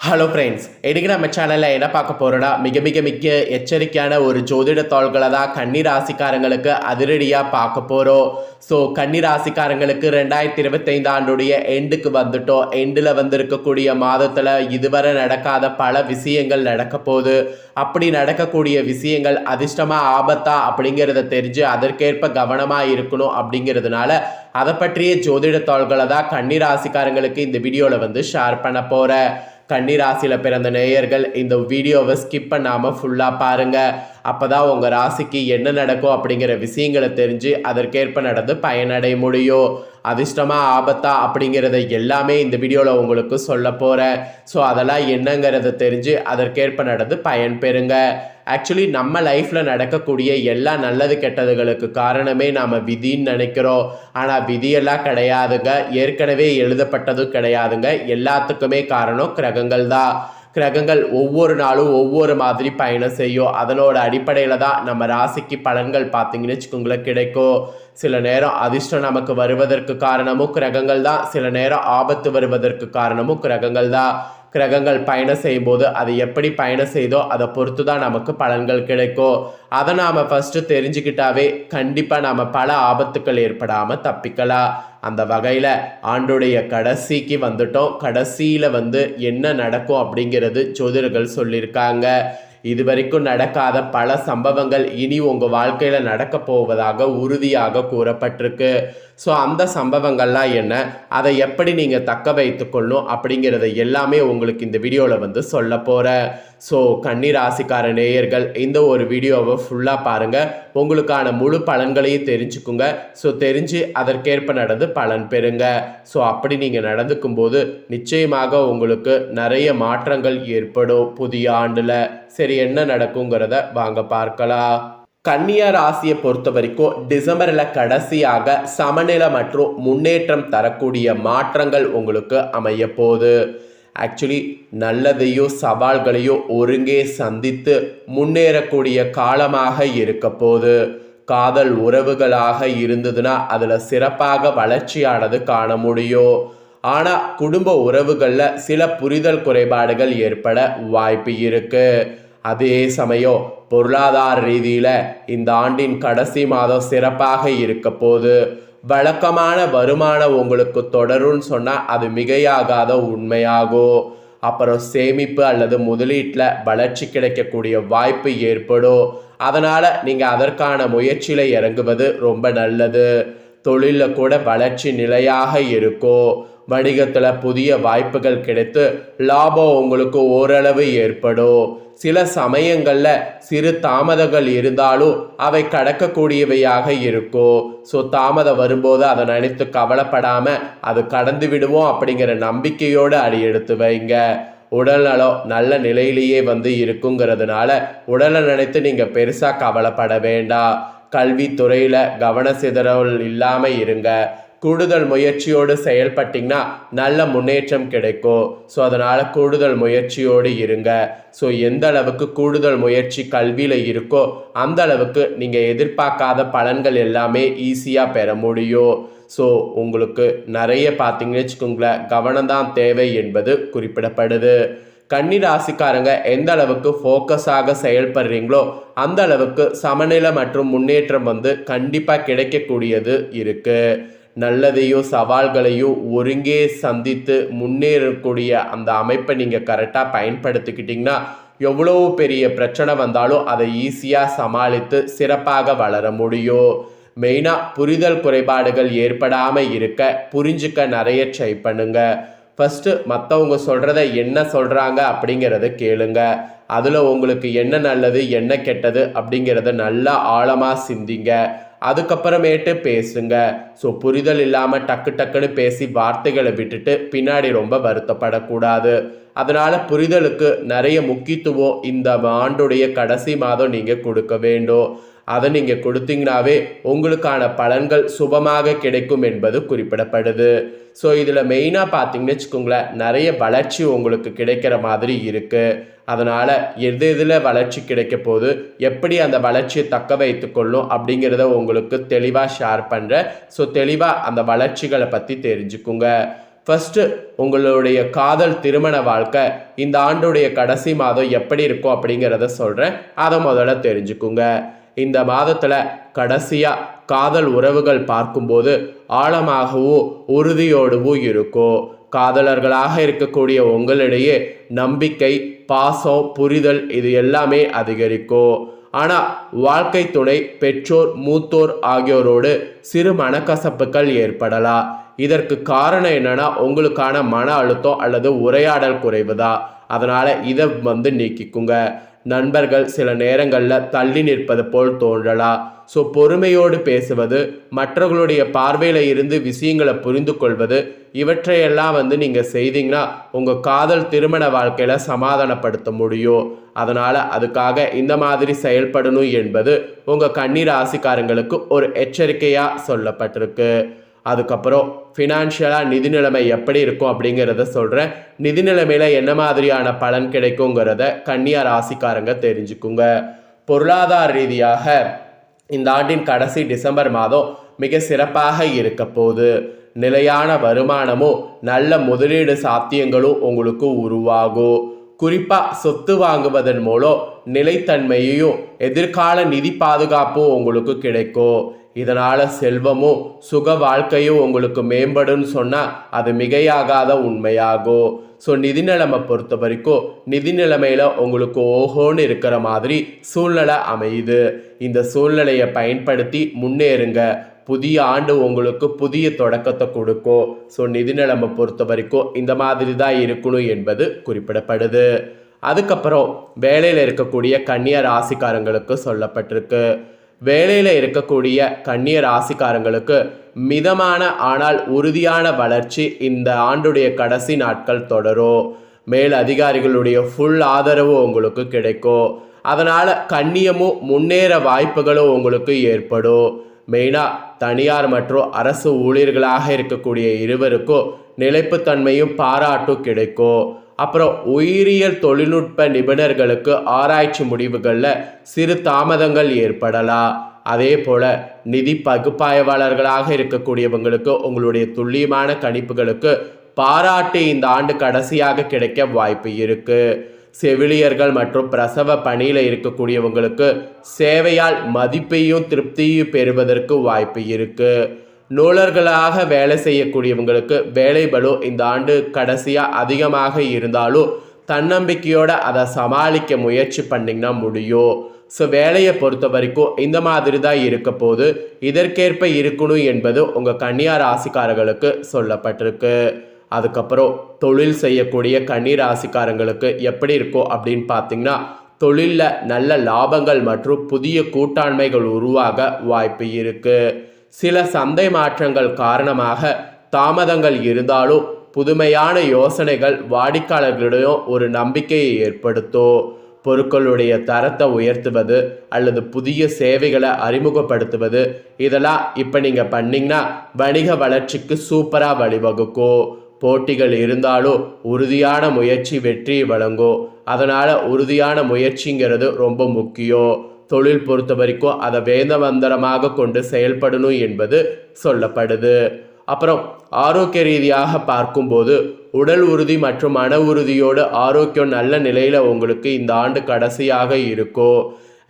Hello friends இன்றைக்கி நம்ம சேனலில் என்ன பார்க்க போகிறோன்னா மிக மிக மிக எச்சரிக்கையான ஒரு ஜோதிட தாள்களை தான் கன்னி ராசிக்காரங்களுக்கு அதிரடியாக பார்க்க போகிறோம் ஸோ கன்னி ராசிக்காரங்களுக்கு ரெண்டாயிரத்தி இருபத்தைந்து ஆண்டுடைய எண்டுக்கு வந்துட்டோம். எண்டில் வந்திருக்கக்கூடிய மாதத்தில் இதுவரை நடக்காத பல விஷயங்கள் நடக்க போகுது. அப்படி நடக்கக்கூடிய விஷயங்கள் அதிர்ஷ்டமாக ஆபத்தா அப்படிங்கிறத தெரிஞ்சு அதற்கேற்ப கவனமாக இருக்கணும் அப்படிங்கிறதுனால அதை பற்றிய ஜோதிட தாள்களை தான் கன்னி ராசிக்காரங்களுக்கு இந்த வீடியோவில் வந்து ஷேர் பண்ண போகிறேன் கன்னிராசியில் பிறந்த நேயர்கள் இந்த வீடியோவை ஸ்கிப் பண்ணாமல் ஃபுல்லாக பாருங்கள் அப்போ தான் உங்கள் ராசிக்கு என்ன நடக்கும் அப்படிங்கிற விஷயங்களை தெரிஞ்சு அதற்கேற்ப நடந்து பயனடைய முடியும். அதிர்ஷ்டமாக ஆபத்தா அப்படிங்கிறத எல்லாமே இந்த வீடியோவில் உங்களுக்கு சொல்ல போகிறேன் ஸோ அதெல்லாம் என்னங்கிறத தெரிஞ்சு அதற்கேற்ப நடந்து பயன் பெறுங்க. ஆக்சுவலி நம்ம லைஃப்பில் நடக்கக்கூடிய எல்லா நல்லது கெட்டதுகளுக்கு காரணமே நாம் விதின்னு நினைக்கிறோம். ஆனால் விதியெல்லாம் கிடையாதுங்க. ஏற்கனவே எழுதப்பட்டதும் கிடையாதுங்க. எல்லாத்துக்குமே காரணம் கிரகங்கள் தான் கிரகங்கள் ஒவ்வொரு நாளும் ஒவ்வொரு மாதிரி பயணம் செய்யும். அதனோட அடிப்படையில் தான் நம்ம ராசிக்கு பலன்கள் பார்த்தீங்கன்னு வச்சுக்கோங்களேன் கிடைக்கும். சில நேரம் அதிர்ஷ்டம் நமக்கு வருவதற்கு காரணமும் கிரகங்கள் தான். சில நேரம் ஆபத்து வருவதற்கு காரணமும் கிரகங்கள் தான். கிரகங்கள் பயணம் செய்யும்போது அது எப்படி பயணம் செய்தோ அதை பொறுத்து தான் நமக்கு பலன்கள் கிடைக்கும். அதை நாம் ஃபஸ்ட்டு தெரிஞ்சுக்கிட்டாவே கண்டிப்பாக நாம் பல ஆபத்துக்கள் ஏற்படாமல் தப்பிக்கலாம். அந்த வகையில் ஆண்டுடைய கடைசிக்கு வந்துட்டோம். கடைசியில் வந்து என்ன நடக்கும் அப்படிங்கிறது ஜோதிடர்கள் சொல்லியிருக்காங்க. இது வரைக்கும் நடக்காத பல சம்பவங்கள் இனி உங்கள் வாழ்க்கையில் நடக்க போவதாக உறுதியாக கூறப்பட்டிருக்கு. ஸோ அந்த சம்பவங்கள்லாம் என்ன? அதை எப்படி நீங்கள் தக்க வைத்துக்கொள்ளணும் அப்படிங்கிறத எல்லாமே உங்களுக்கு இந்த வீடியோவில் வந்து சொல்ல போகிறேன் ஸோ கன்னி ராசிக்கார நேயர்கள் இந்த ஒரு வீடியோவை ஃபுல்லாக பாருங்கள் உங்களுக்கான முழு பலன்களையும் தெரிஞ்சுக்குங்க. ஸோ தெரிஞ்சு அதற்கேற்ப நடந்து பலன் பெறுங்க. ஸோ அப்படி நீங்கள் நடந்துக்கும் போது நிச்சயமாக உங்களுக்கு நிறைய மாற்றங்கள் ஏற்படும் புதிய ஆண்டில். சரி என்ன நடக்குங்கிறத வாங்க பார்க்கலாம். கன்னியா ராசியை பொறுத்த வரைக்கும் டிசம்பரில் கடைசியாக சமநிலை மற்றும் முன்னேற்றம் தரக்கூடிய மாற்றங்கள் உங்களுக்கு அமைய போகுது ஆக்சுவலி நல்லதையும் சவால்களையும் ஒருங்கே சந்தித்து முன்னேறக்கூடிய காலமாக இருக்க போகுது. காதல் உறவுகளாக இருந்ததுன்னா அதில் சிறப்பாக வளர்ச்சியானது காண முடியும். ஆனால் குடும்ப உறவுகளில் சில புரிதல் குறைபாடுகள் ஏற்பட வாய்ப்பு இருக்குது அதே சமயம் பொருளாதார ரீதியில் இந்த ஆண்டின் கடைசி மாதம் சிறப்பாக இருக்க போது வழக்கமான வருமானம் உங்களுக்கு தொடரும்னு சொன்னால் அது மிகையாகாத உண்மையாகும் அப்புறம் சேமிப்பு அல்லது முதலீட்டில் வளர்ச்சி கிடைக்கக்கூடிய வாய்ப்பு ஏற்படும் அதனால் நீங்கள் அதற்கான முயற்சியில் இறங்குவது ரொம்ப நல்லது. தொழிலில் கூட வளர்ச்சி நிலையாக இருக்கும் வணிகத்தில் புதிய வாய்ப்புகள் கிடைத்து லாபம் உங்களுக்கு ஓரளவு ஏற்படும். சில சமயங்களில் சிறு தாமதங்கள் இருந்தாலும் அவை கடக்கக்கூடியவையாக இருக்கும். ஸோ தாமதம் வரும்போது அதை நினைத்து கவலைப்படாமல் அது கடந்து விடுவோம் அப்படிங்கிற நம்பிக்கையோடு அடி எடுத்து வைங்க. உடல்நலம் நல்ல நிலையிலேயே வந்து இருக்குங்கிறதுனால உடலை நினைத்து நீங்கள் பெருசாக கவலைப்பட வேண்டாம். கல்வித்துறையில் கவன சிதறல் இல்லாமல் இருங்க. கூடுதல் முயற்சியோடு செயல்பட்டிங்கன்னா நல்ல முன்னேற்றம் கிடைக்கும். ஸோ அதனால் கூடுதல் முயற்சியோடு இருங்க. ஸோ எந்த அளவுக்கு கூடுதல் முயற்சி கல்வியில் இருக்கோ அந்த அளவுக்கு நீங்கள் எதிர்பார்க்காத பலன்கள் எல்லாமே ஈஸியாக பெற முடியும். ஸோ உங்களுக்கு நிறைய பார்த்தீங்கன்னு வச்சுக்கோங்களேன் கவனம்தான் தேவை என்பது குறிப்பிடப்படுது. கன்னி ராசிக்காரங்க எந்த அளவுக்கு ஃபோக்கஸாக செயல்படுறீங்களோ அந்த அளவுக்கு சமநிலை மற்றும் முன்னேற்றம் வந்து கண்டிப்பாக கிடைக்கக்கூடியது இருக்குது நல்லதையும் சவால்களையும் ஒருங்கே சந்தித்து முன்னேறக்கூடிய அந்த அமைப்பை நீங்கள் கரெக்டாக பயன்படுத்திக்கிட்டிங்கன்னா எவ்வளோ பெரிய பிரச்சனை வந்தாலும் அதை ஈஸியாக சமாளித்து சிறப்பாக வளர முடியும். மெயினாக புரிதல் குறைபாடுகள் ஏற்படாமல் இருக்க புரிஞ்சுக்க நிறைய ட்ரை பண்ணுங்கள் ஃபஸ்ட்டு மற்றவங்க சொல்கிறத என்ன சொல்கிறாங்க அப்படிங்கிறத கேளுங்க. அதில் உங்களுக்கு என்ன நல்லது என்ன கெட்டது அப்படிங்கிறத நல்லா ஆழமாக சிந்திங்க. அதுக்கப்புறமேட்டு பேசுங்க. ஸோ புரிதல் இல்லாமல் டக்கு டக்குன்னு பேசி வார்த்தைகளை விட்டுட்டு பின்னாடி ரொம்ப வருத்தப்படக்கூடாது. அதனால் புரிதலுக்கு நிறைய முக்கியத்துவம் இந்த ஆண்டுடைய கடைசி மாதம் நீங்கள் கொடுக்க வேண்டும். அதை நீங்கள் கொடுத்தீங்கனாவே உங்களுக்கான பலன்கள் சுபமாக கிடைக்கும் என்பது குறிப்பிடப்படுது. ஸோ இதில் மெயினாக பார்த்தீங்கன்னு வச்சுக்கோங்களேன் நிறைய வளர்ச்சி உங்களுக்கு கிடைக்கிற மாதிரி இருக்குது அதனால் எது எதில் வளர்ச்சி கிடைக்க போது எப்படி அந்த வளர்ச்சியை தக்க வைத்துக்கொள்ளும் அப்படிங்கிறத உங்களுக்கு தெளிவாக ஷேர் பண்ணுறேன் ஸோ தெளிவாக அந்த வளர்ச்சிகளை பற்றி தெரிஞ்சுக்குங்க. ஃபஸ்ட்டு உங்களுடைய காதல் திருமண வாழ்க்கை இந்த ஆண்டுடைய கடைசி மாதம் எப்படி இருக்கும் அப்படிங்கிறத சொல்கிறேன் அதை முதல்ல தெரிஞ்சுக்குங்க. இந்த மாதத்தில் கடைசியாக காதல் உறவுகள் பார்க்கும்போது ஆழமாகவும் உறுதியோடவும் இருக்கும் காதலர்களாக இருக்கக்கூடிய உங்களிடையே நம்பிக்கை பாசம் புரிதல் இது எல்லாமே அதிகரிக்கும் ஆனால் வாழ்க்கை துணை பெற்றோர் மூத்தோர் ஆகியோரோடு சிறு மனக்கசப்புகள் ஏற்படலாம் இதற்கு காரணம் என்னன்னா உங்களுக்கான மன அழுத்தம் அல்லது உரையாடல் குறைவுதான். அதனால் இதை வந்து நீக்கிக்குங்க. நண்பர்கள் சில நேரங்களில் தள்ளி நிற்பது போல் தோன்றலாம் ஸோ பொறுமையோடு பேசுவது மற்றவர்களுடைய பார்வையில் இருந்து விஷயங்களை புரிந்து கொள்வது இவற்றையெல்லாம் வந்து நீங்கள் செய்தீங்கன்னா உங்கள் காதல் திருமண வாழ்க்கையில் சமாதானப்படுத்த முடியும். அதனால் அதுக்காக இந்த மாதிரி செயல்படணும் என்பது உங்கள் கண்ணீர் ராசிக்காரங்களுக்கு ஒரு எச்சரிக்கையாக சொல்லப்பட்டிருக்கு. அதுக்கப்புறம் ஃபினான்ஷியலாக நிதி நிலைமை எப்படி இருக்கும் அப்படிங்கிறத சொல்கிறேன் நிதி நிலைமையில் என்ன மாதிரியான பலன் கிடைக்குங்கிறத கன்னியா ராசிக்காரங்க தெரிஞ்சுக்குங்க. பொருளாதார ரீதியாக இந்த ஆண்டின் கடைசி டிசம்பர் மாதம் மிக சிறப்பாக இருக்க போகுது. நிலையான வருமானமும் நல்ல முதலீடு சாத்தியங்களும் உங்களுக்கு உருவாகும். குறிப்பாக சொத்து வாங்குவதன் மூலம் நிலைத்தன்மையையும் எதிர்கால நிதி பாதுகாப்பும் உங்களுக்கு கிடைக்கும். இதனால் செல்வமும் சுக வாழ்க்கையும் உங்களுக்கு மேம்படும்னு சொன்னால் அது மிகையாகாத உண்மையாகும் ஸோ நிதி நிலைமை பொறுத்த வரைக்கும் நிதி நிலைமையில் உங்களுக்கு ஓஹோன்னு இருக்கிற மாதிரி சூழ்நிலை அமையுது. இந்த சூழ்நிலையை பயன்படுத்தி முன்னேறுங்க. புதிய ஆண்டு உங்களுக்கு புதிய தொடக்கத்தை கொடுக்கும். ஸோ நிதி நிலைமை பொறுத்த வரைக்கும் இந்த மாதிரி தான் இருக்கணும் என்பது குறிப்பிடப்படுது. அதுக்கப்புறம் வேலையில் இருக்கக்கூடிய கன்னிய ராசிக்காரங்களுக்கு சொல்லப்பட்டிருக்கு. வேலையில் இருக்கக்கூடிய கன்னிய ராசிக்காரங்களுக்கு மிதமான ஆனால் உறுதியான வளர்ச்சி இந்த ஆண்டுடைய கடைசி நாட்கள் தொடரும். மேல் அதிகாரிகளுடைய ஃபுல் ஆதரவு உங்களுக்கு கிடைக்கும். அதனால் கண்ணியமும் முன்னேற வாய்ப்புகளும் உங்களுக்கு ஏற்படும். மெயினாக தனியார் மற்றும் அரசு ஊழியர்களாக இருக்கக்கூடிய இருவருக்கும் நிலைப்புத்தன்மையும் பாராட்டும் கிடைக்கும். அப்புறம் உயிரியல் தொழில்நுட்ப நிபுணர்களுக்கு ஆராய்ச்சி முடிவுகளில் சிறு தாமதங்கள் ஏற்படலாம். அதே போல் நிதி பகுப்பாய்வாளர்களாக இருக்கக்கூடியவங்களுக்கு உங்களுடைய துல்லியமான கணிப்புகளுக்கு பாராட்டு இந்த ஆண்டு கடைசியாக கிடைக்க வாய்ப்பு இருக்குது செவிலியர்கள் மற்றும் பிரசவ பணியில் இருக்கக்கூடியவங்களுக்கு சேவையால் மதிப்பையும் திருப்தியும் பெறுவதற்கு வாய்ப்பு இருக்குது நூலர்களாக வேலை செய்யக்கூடியவங்களுக்கு வேலை பலு இந்த ஆண்டு கடைசியாக அதிகமாக இருந்தாலும் தன்னம்பிக்கையோடு அதை சமாளிக்க முயற்சி பண்ணிங்கன்னா முடியும். ஸோ வேலையை பொறுத்த வரைக்கும் இந்த மாதிரி தான் இருக்க போது இதற்கேற்ப இருக்கணும் என்பது உங்கள் கன்னியா ராசிக்காரர்களுக்கு சொல்லப்பட்டிருக்கு. அதுக்கப்புறம் தொழில் செய்யக்கூடிய கன்னி ராசிக்காரங்களுக்கு எப்படி இருக்கும் அப்படின்னு பார்த்தீங்கன்னா தொழிலில் நல்ல லாபங்கள் மற்றும் புதிய கூட்டாண்மைகள் உருவாக வாய்ப்பு இருக்குது சில சந்தை மாற்றங்கள் காரணமாக தாமதங்கள் இருந்தாலும் புதுமையான யோசனைகள் வாடிக்கையாளர்களிடம் ஒரு நம்பிக்கையை ஏற்படுத்தும் பொருட்களுடைய தரத்தை உயர்த்துவது அல்லது புதிய சேவைகளை அறிமுகப்படுத்துவது. இதெல்லாம் இப்போ நீங்கள் பண்ணிங்கன்னா வணிக வளர்ச்சிக்கு சூப்பராக வழிவகுக்கும் போட்டிகள் இருந்தாலும் உறுதியான முயற்சி வெற்றியை வழங்கும் அதனால் உறுதியான முயற்சிங்கிறது ரொம்ப முக்கியம். தொழில் பொறுத்த வரைக்கும் அதை வேந்தவந்தரமாக கொண்டு செயல்படணும் என்பது சொல்லப்படுது. அப்புறம் ஆரோக்கிய ரீதியாக பார்க்கும்போது உடல் உறுதி மற்றும் மன உறுதியோடு ஆரோக்கியம் நல்ல நிலையில் உங்களுக்கு இந்த ஆண்டு கடைசியாக இருக்கும்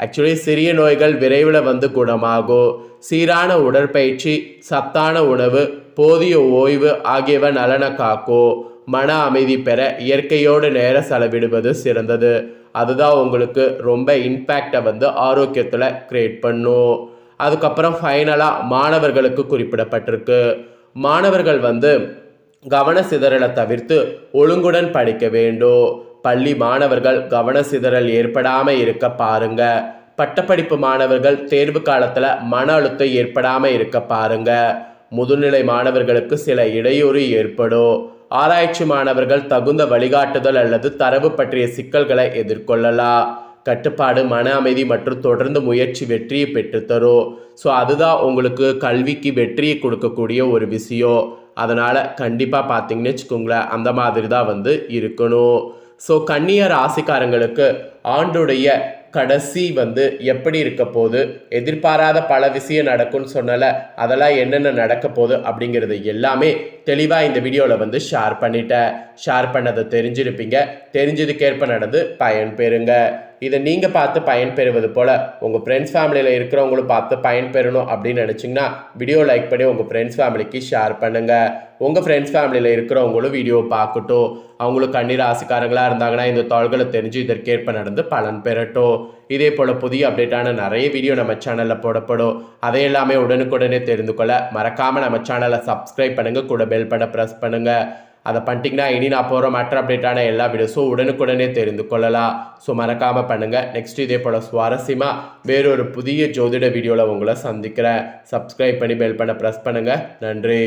ஆக்சுவலி சிறிய நோய்கள் விரைவில் வந்து குணமாகும் சீரான உடற்பயிற்சி சத்தான உணவு போதிய ஓய்வு ஆகியவை நலனை காக்கும் மன அமைதி பெற இயற்கையோடு நேரம் செலவிடுவது சிறந்தது. அதுதான் உங்களுக்கு ரொம்ப இம்பேக்டை வந்து ஆரோக்கியத்தில் க்ரியேட் பண்ணும். அதுக்கப்புறம் ஃபைனலாக மாணவர்களுக்கு குறிப்பிடப்பட்டிருக்கு. மாணவர்கள் வந்து கவன சிதறலை தவிர்த்து ஒழுங்குடன் படிக்க வேண்டும். பள்ளி மாணவர்கள் கவன சிதறல் ஏற்படாமல் இருக்க பாருங்க. பட்டப்படிப்பு மாணவர்கள் தேர்வு காலத்தில் மன அழுத்தம் ஏற்படாமல் இருக்க பாருங்க. முதுநிலை மாணவர்களுக்கு சில இடையூறு ஏற்படும். ஆராய்ச்சி மாணவர்கள் தகுந்த வழிகாட்டுதல் அல்லது தரவு பற்றிய சிக்கல்களை எதிர்கொள்ளலாம் கட்டுப்பாடு மன அமைதி மற்றும் தொடர்ந்து முயற்சி வெற்றியை பெற்றுத்தரும் ஸோ அதுதான் உங்களுக்கு கல்விக்கு வெற்றியை கொடுக்கக்கூடிய ஒரு விஷயம் அதனால் கண்டிப்பாக பார்த்தீங்கன்னு வச்சுக்கோங்களேன் அந்த மாதிரி தான் வந்து இருக்கணும். ஸோ கன்னிய ராசிக்காரங்களுக்கு ஆண்டுடைய கடைசி வந்து எப்படி இருக்க போகுது? எதிர்பாராத பல விஷயம் நடக்கும்னு சொன்னல அதெல்லாம் என்னென்ன நடக்க போகுது அப்படிங்கிறது எல்லாமே தெளிவாக இந்த வீடியோவில் வந்து ஷேர் பண்ணிட்டேன். ஷேர் பண்ணதை தெரிஞ்சிருப்பீங்க. தெரிஞ்சதுக்கேற்ப நடந்து பயன் பெறுங்க இதை நீங்கள் பார்த்து பயன் பெறுவது போல் உங்கள் ஃப்ரெண்ட்ஸ் ஃபேமிலியில் இருக்கிறவங்களும் பார்த்து பயன் பெறணும் அப்படின்னு நினச்சிங்கன்னா வீடியோ லைக் பண்ணி உங்கள் ஃப்ரெண்ட்ஸ் ஃபேமிலிக்கு ஷேர் பண்ணுங்கள் உங்கள் ஃப்ரெண்ட்ஸ் ஃபேமிலியில் இருக்கிறவங்களும் வீடியோ பார்க்கட்டும். அவங்களும் கண்ணீர் ஆசைக்காரங்களாக இருந்தாங்கன்னா இந்த தாள்களை தெரிஞ்சு இதற்கேற்ப நடந்து பலன் பெறட்டும். இதே போல் புதிய அப்டேட்டான நிறைய வீடியோ நம்ம சேனலில் போடப்படும். அதை எல்லாமே உடனுக்குடனே தெரிந்து கொள்ள மறக்காமல் நம்ம சேனலை சப்ஸ்கிரைப் பண்ணுங்கள் கூட பெல் பண்ண ப்ரெஸ் பண்ணுங்கள் அதை பண்ணிட்டீங்கன்னா இனி நான் போகிற மற்ற அப்டேட்டான எல்லா வீடியோஸும் உடனுக்குடனே தெரிந்து கொள்ளலாம். ஸோ மறக்காமல் பண்ணுங்கள் நெக்ஸ்ட் இதே போல் சுவாரஸ்யமாக வேறொரு புதிய ஜோதிட வீடியோவில் உங்களை சந்திக்கிறேன். சப்ஸ்கிரைப் பண்ணி பெல் பண்ண ப்ரெஸ் பண்ணுங்கள் நன்றி.